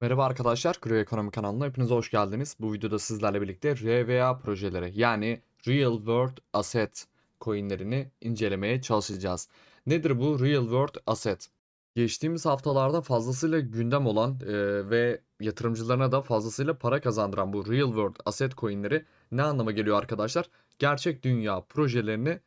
Merhaba arkadaşlar, Kreo Ekonomi kanalına hepiniz hoş geldiniz. Bu videoda sizlerle birlikte RVA projeleri yani Real World Asset coinlerini incelemeye çalışacağız. Nedir bu Real World Asset? Geçtiğimiz haftalarda fazlasıyla gündem olan e, ve yatırımcılarına da fazlasıyla para kazandıran bu Real World Asset coinleri ne anlama geliyor arkadaşlar? Gerçek dünya projelerini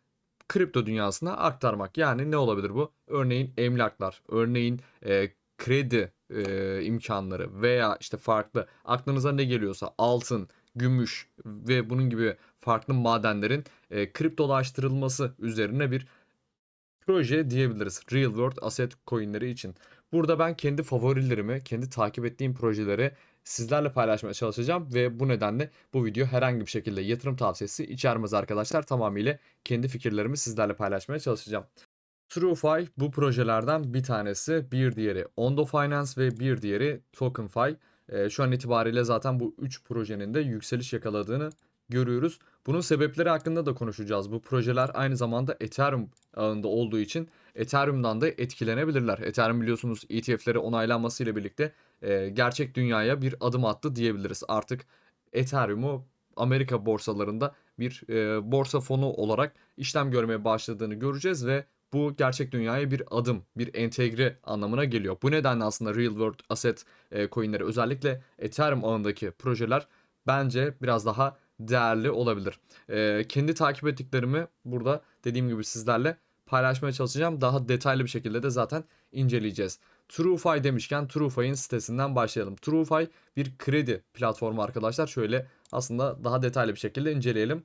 kripto dünyasına aktarmak. Yani ne olabilir bu? Örneğin emlaklar, örneğin e, kredi e, imkanları veya işte farklı aklınıza ne geliyorsa altın, gümüş ve bunun gibi farklı madenlerin e, kriptolaştırılması üzerine bir proje diyebiliriz. Real World Asset Coin'leri için. Burada ben kendi favorilerimi, kendi takip ettiğim projeleri sizlerle paylaşmaya çalışacağım ve bu nedenle bu video herhangi bir şekilde yatırım tavsiyesi içermez arkadaşlar. Tamamıyla kendi fikirlerimi sizlerle paylaşmaya çalışacağım. TrueFi bu projelerden bir tanesi. Bir diğeri Ondo Finance ve bir diğeri TokenFi. Ee, şu an itibariyle zaten bu 3 projenin de yükseliş yakaladığını görüyoruz. Bunun sebepleri hakkında da konuşacağız. Bu projeler aynı zamanda Ethereum ağında olduğu için Ethereum'dan da etkilenebilirler. Ethereum biliyorsunuz ETF'leri onaylanmasıyla birlikte e, gerçek dünyaya bir adım attı diyebiliriz. Artık Ethereum'u Amerika borsalarında bir e, borsa fonu olarak işlem görmeye başladığını göreceğiz ve bu gerçek dünyaya bir adım, bir entegre anlamına geliyor. Bu nedenle aslında Real World Asset e, coinleri özellikle Ethereum ağındaki projeler bence biraz daha değerli olabilir. E, kendi takip ettiklerimi burada dediğim gibi sizlerle paylaşmaya çalışacağım. Daha detaylı bir şekilde de zaten inceleyeceğiz. TrueFi demişken TrueFi'nin sitesinden başlayalım. TrueFi bir kredi platformu arkadaşlar. Şöyle aslında daha detaylı bir şekilde inceleyelim.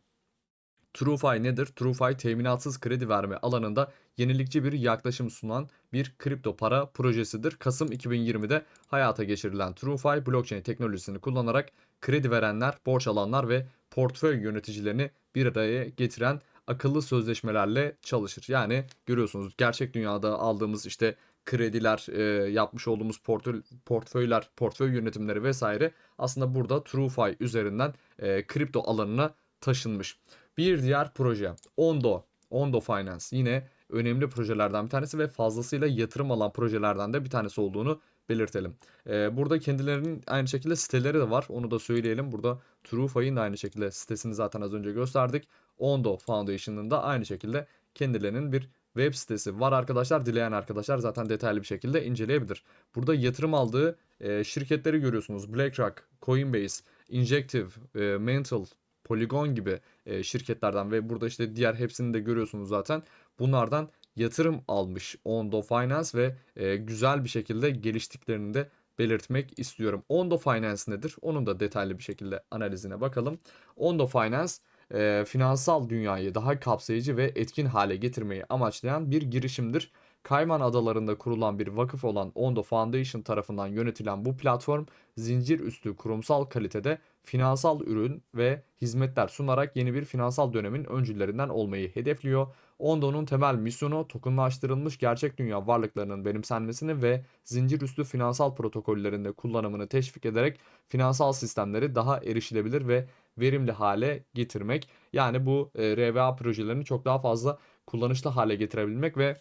TrueFi nedir? TrueFi teminatsız kredi verme alanında yenilikçi bir yaklaşım sunan bir kripto para projesidir. Kasım 2020'de hayata geçirilen TrueFi blockchain teknolojisini kullanarak kredi verenler, borç alanlar ve portföy yöneticilerini bir araya getiren akıllı sözleşmelerle çalışır. Yani görüyorsunuz gerçek dünyada aldığımız işte krediler, e, yapmış olduğumuz portföy, portföyler, portföy yönetimleri vesaire aslında burada TrueFi üzerinden e, kripto alanına taşınmış. Bir diğer proje Ondo. Ondo Finance yine önemli projelerden bir tanesi ve fazlasıyla yatırım alan projelerden de bir tanesi olduğunu belirtelim. Ee, burada kendilerinin aynı şekilde siteleri de var. Onu da söyleyelim. Burada TrueFi'nin aynı şekilde sitesini zaten az önce gösterdik. Ondo Foundation'ın da aynı şekilde kendilerinin bir web sitesi var arkadaşlar. Dileyen arkadaşlar zaten detaylı bir şekilde inceleyebilir. Burada yatırım aldığı e, şirketleri görüyorsunuz. BlackRock, Coinbase, Injective, e, Mental, Polygon gibi e, şirketlerden ve burada işte diğer hepsini de görüyorsunuz zaten. Bunlardan yatırım almış Ondo Finance ve e, güzel bir şekilde geliştiklerini de belirtmek istiyorum. Ondo Finance nedir? Onun da detaylı bir şekilde analizine bakalım. Ondo Finance e, finansal dünyayı daha kapsayıcı ve etkin hale getirmeyi amaçlayan bir girişimdir. Kayman Adaları'nda kurulan bir vakıf olan Ondo Foundation tarafından yönetilen bu platform zincir üstü kurumsal kalitede finansal ürün ve hizmetler sunarak yeni bir finansal dönemin öncülerinden olmayı hedefliyor. Ondo'nun temel misyonu tokenlaştırılmış gerçek dünya varlıklarının benimsenmesini ve zincir üstü finansal protokollerinde kullanımını teşvik ederek finansal sistemleri daha erişilebilir ve verimli hale getirmek. Yani bu e, RVA projelerini çok daha fazla kullanışlı hale getirebilmek ve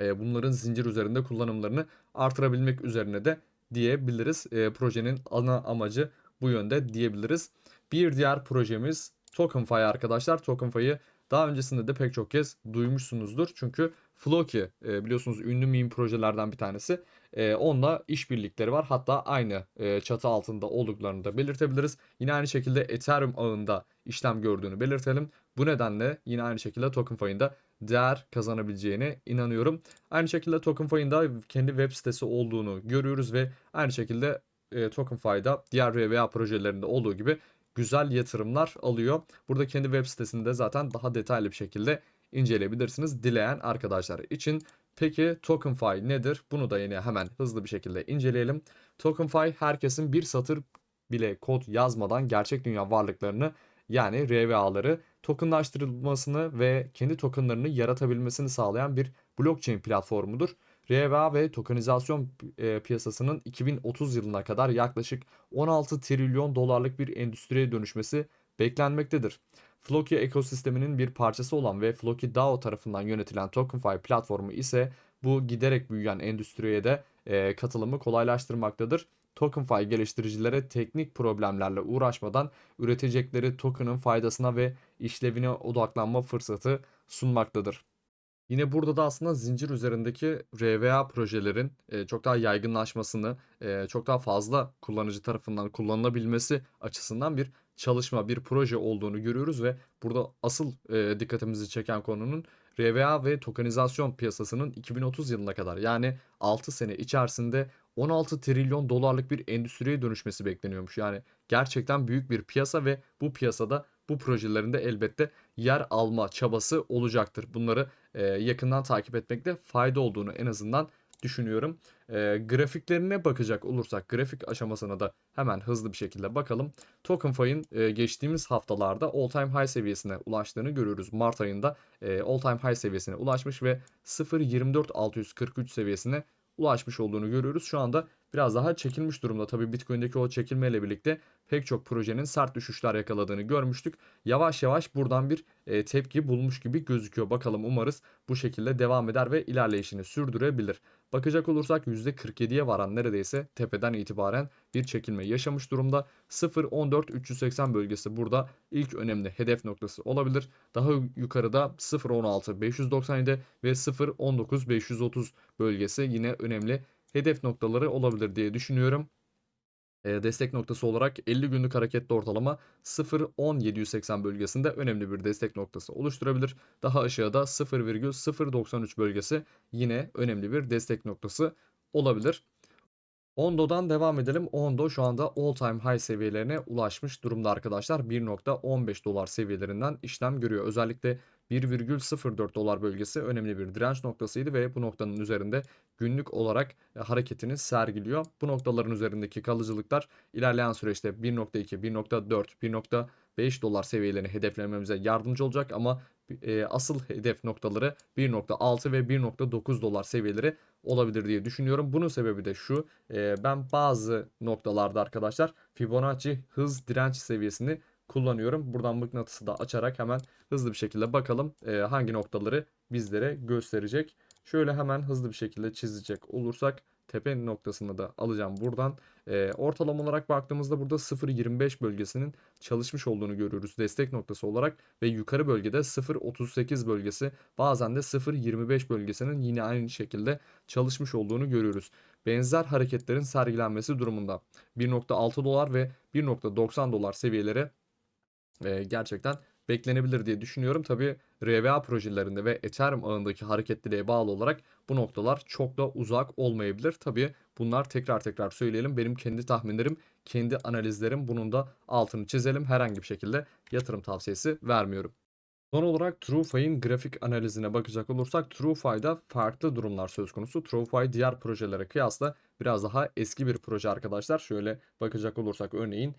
e, bunların zincir üzerinde kullanımlarını artırabilmek üzerine de diyebiliriz. E, projenin ana amacı bu yönde diyebiliriz. Bir diğer projemiz TokenFi arkadaşlar. TokenFi'yi daha öncesinde de pek çok kez duymuşsunuzdur. Çünkü Floki e, biliyorsunuz ünlü meme projelerden bir tanesi. E, onunla işbirlikleri var. Hatta aynı çatı altında olduklarını da belirtebiliriz. Yine aynı şekilde Ethereum ağında işlem gördüğünü belirtelim. Bu nedenle yine aynı şekilde TokenFi'nin de değer kazanabileceğine inanıyorum. Aynı şekilde TokenFi'nin kendi web sitesi olduğunu görüyoruz ve aynı şekilde e, TokenFi'da diğer RVA projelerinde olduğu gibi güzel yatırımlar alıyor. Burada kendi web sitesinde zaten daha detaylı bir şekilde inceleyebilirsiniz dileyen arkadaşlar için. Peki TokenFi nedir? Bunu da yine hemen hızlı bir şekilde inceleyelim. TokenFi herkesin bir satır bile kod yazmadan gerçek dünya varlıklarını yani RVA'ları tokenlaştırılmasını ve kendi tokenlarını yaratabilmesini sağlayan bir blockchain platformudur. RVA ve tokenizasyon e, piyasasının 2030 yılına kadar yaklaşık 16 trilyon dolarlık bir endüstriye dönüşmesi beklenmektedir. Floki ekosisteminin bir parçası olan ve Floki DAO tarafından yönetilen TokenFi platformu ise bu giderek büyüyen endüstriye de e, katılımı kolaylaştırmaktadır. TokenFi geliştiricilere teknik problemlerle uğraşmadan üretecekleri token'ın faydasına ve işlevine odaklanma fırsatı sunmaktadır. Yine burada da aslında zincir üzerindeki RWA projelerin e, çok daha yaygınlaşmasını, e, çok daha fazla kullanıcı tarafından kullanılabilmesi açısından bir çalışma, bir proje olduğunu görüyoruz ve burada asıl dikkatimizi çeken konunun RWA ve tokenizasyon piyasasının 2030 yılına kadar yani 6 sene içerisinde 16 trilyon dolarlık bir endüstriye dönüşmesi bekleniyormuş. Yani gerçekten büyük bir piyasa ve bu piyasada bu projelerinde elbette yer alma çabası olacaktır. Bunları yakından takip etmekte fayda olduğunu en azından düşünüyorum. E, grafiklerine bakacak olursak grafik aşamasına da hemen hızlı bir şekilde bakalım. TokenFi'nin e, geçtiğimiz haftalarda all time high seviyesine ulaştığını görüyoruz. Mart ayında e, all time high seviyesine ulaşmış ve 0.24643 seviyesine ulaşmış olduğunu görüyoruz. Şu anda biraz daha çekilmiş durumda. Tabii Bitcoin'deki o çekilmeyle birlikte pek çok projenin sert düşüşler yakaladığını görmüştük. Yavaş yavaş buradan bir e, tepki bulmuş gibi gözüküyor. Bakalım umarız bu şekilde devam eder ve ilerleyişini sürdürebilir. Bakacak olursak %47'ye varan neredeyse tepeden itibaren bir çekilme yaşamış durumda. 0.14.380 bölgesi burada ilk önemli hedef noktası olabilir. Daha yukarıda 0.16.597 ve 0.19.530 bölgesi yine önemli hedef noktaları olabilir diye düşünüyorum. E, destek noktası olarak 50 günlük hareketli ortalama 0.10.780 bölgesinde önemli bir destek noktası oluşturabilir. Daha aşağıda 0.093 bölgesi yine önemli bir destek noktası olabilir. Ondo'dan devam edelim. Ondo şu anda all time high seviyelerine ulaşmış durumda arkadaşlar. 1.15 dolar seviyelerinden işlem görüyor. Özellikle 1,04 dolar bölgesi önemli bir direnç noktasıydı ve bu noktanın üzerinde günlük olarak e, hareketini sergiliyor. Bu noktaların üzerindeki kalıcılıklar ilerleyen süreçte 1.2, 1.4, 1.5 dolar seviyelerini hedeflememize yardımcı olacak ama e, asıl hedef noktaları 1.6 ve 1.9 dolar seviyeleri olabilir diye düşünüyorum. Bunun sebebi de şu. E, ben bazı noktalarda arkadaşlar Fibonacci hız direnç seviyesini kullanıyorum. Buradan mıknatısı da açarak hemen hızlı bir şekilde bakalım e, hangi noktaları bizlere gösterecek. Şöyle hemen hızlı bir şekilde çizecek olursak tepe noktasını da alacağım buradan. E, ortalama olarak baktığımızda burada 0.25 bölgesinin çalışmış olduğunu görüyoruz destek noktası olarak ve yukarı bölgede 0.38 bölgesi bazen de 0.25 bölgesinin yine aynı şekilde çalışmış olduğunu görüyoruz. Benzer hareketlerin sergilenmesi durumunda 1.6 dolar ve 1.90 dolar seviyelere e, gerçekten beklenebilir diye düşünüyorum. Tabi RWA projelerinde ve Ethereum ağındaki hareketliliğe bağlı olarak bu noktalar çok da uzak olmayabilir. Tabi bunlar tekrar tekrar söyleyelim. Benim kendi tahminlerim, kendi analizlerim bunun da altını çizelim. Herhangi bir şekilde yatırım tavsiyesi vermiyorum. Son olarak TrueFi'nin grafik analizine bakacak olursak TrueFi'da farklı durumlar söz konusu. TrueFi diğer projelere kıyasla biraz daha eski bir proje arkadaşlar. Şöyle bakacak olursak örneğin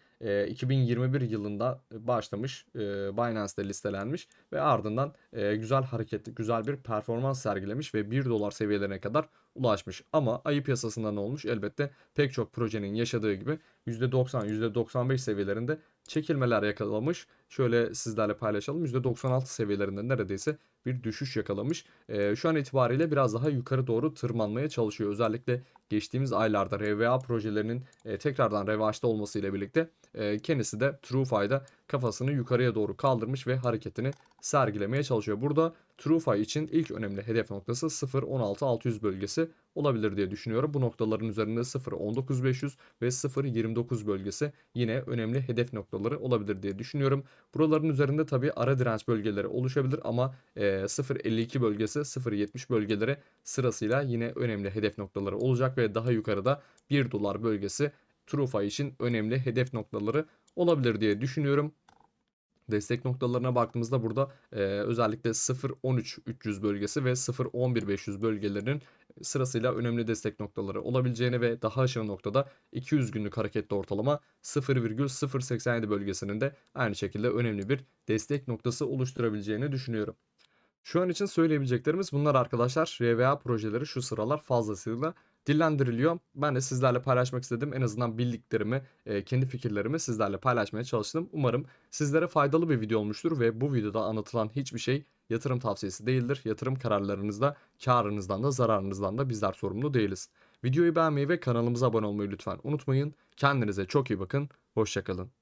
2021 yılında başlamış Binance'de listelenmiş ve ardından güzel hareketli güzel bir performans sergilemiş ve 1 dolar seviyelerine kadar ulaşmış. Ama ayı piyasasında ne olmuş? Elbette pek çok projenin yaşadığı gibi %90, %95 seviyelerinde çekilmeler yakalamış. Şöyle sizlerle paylaşalım. %96 seviyelerinde neredeyse bir düşüş yakalamış. E, şu an itibariyle biraz daha yukarı doğru tırmanmaya çalışıyor. Özellikle geçtiğimiz aylarda RVA projelerinin e, tekrardan revaçta olmasıyla birlikte e, kendisi de TrueFi'da kafasını yukarıya doğru kaldırmış ve hareketini sergilemeye çalışıyor. Burada TrueFi için ilk önemli hedef noktası 0.16600 bölgesi olabilir diye düşünüyorum. Bu noktaların üzerinde 0.19500 ve 0.29 bölgesi yine önemli hedef noktaları olabilir diye düşünüyorum. Buraların üzerinde tabi ara direnç bölgeleri oluşabilir ama e, 0.52 bölgesi 0.70 bölgeleri sırasıyla yine önemli hedef noktaları olacak ve daha yukarıda 1 dolar bölgesi TrueFi için önemli hedef noktaları olabilir diye düşünüyorum. Destek noktalarına baktığımızda burada e, özellikle 0.13.300 bölgesi ve 0.11.500 bölgelerinin sırasıyla önemli destek noktaları olabileceğini ve daha aşağı noktada 200 günlük hareketli ortalama 0,087 bölgesinin de aynı şekilde önemli bir destek noktası oluşturabileceğini düşünüyorum. Şu an için söyleyebileceklerimiz bunlar arkadaşlar. RVA projeleri şu sıralar fazlasıyla dillendiriliyor. Ben de sizlerle paylaşmak istedim. En azından bildiklerimi, e, kendi fikirlerimi sizlerle paylaşmaya çalıştım. Umarım sizlere faydalı bir video olmuştur ve bu videoda anlatılan hiçbir şey yatırım tavsiyesi değildir. Yatırım kararlarınızda karınızdan da zararınızdan da bizler sorumlu değiliz. Videoyu beğenmeyi ve kanalımıza abone olmayı lütfen unutmayın. Kendinize çok iyi bakın. Hoşçakalın.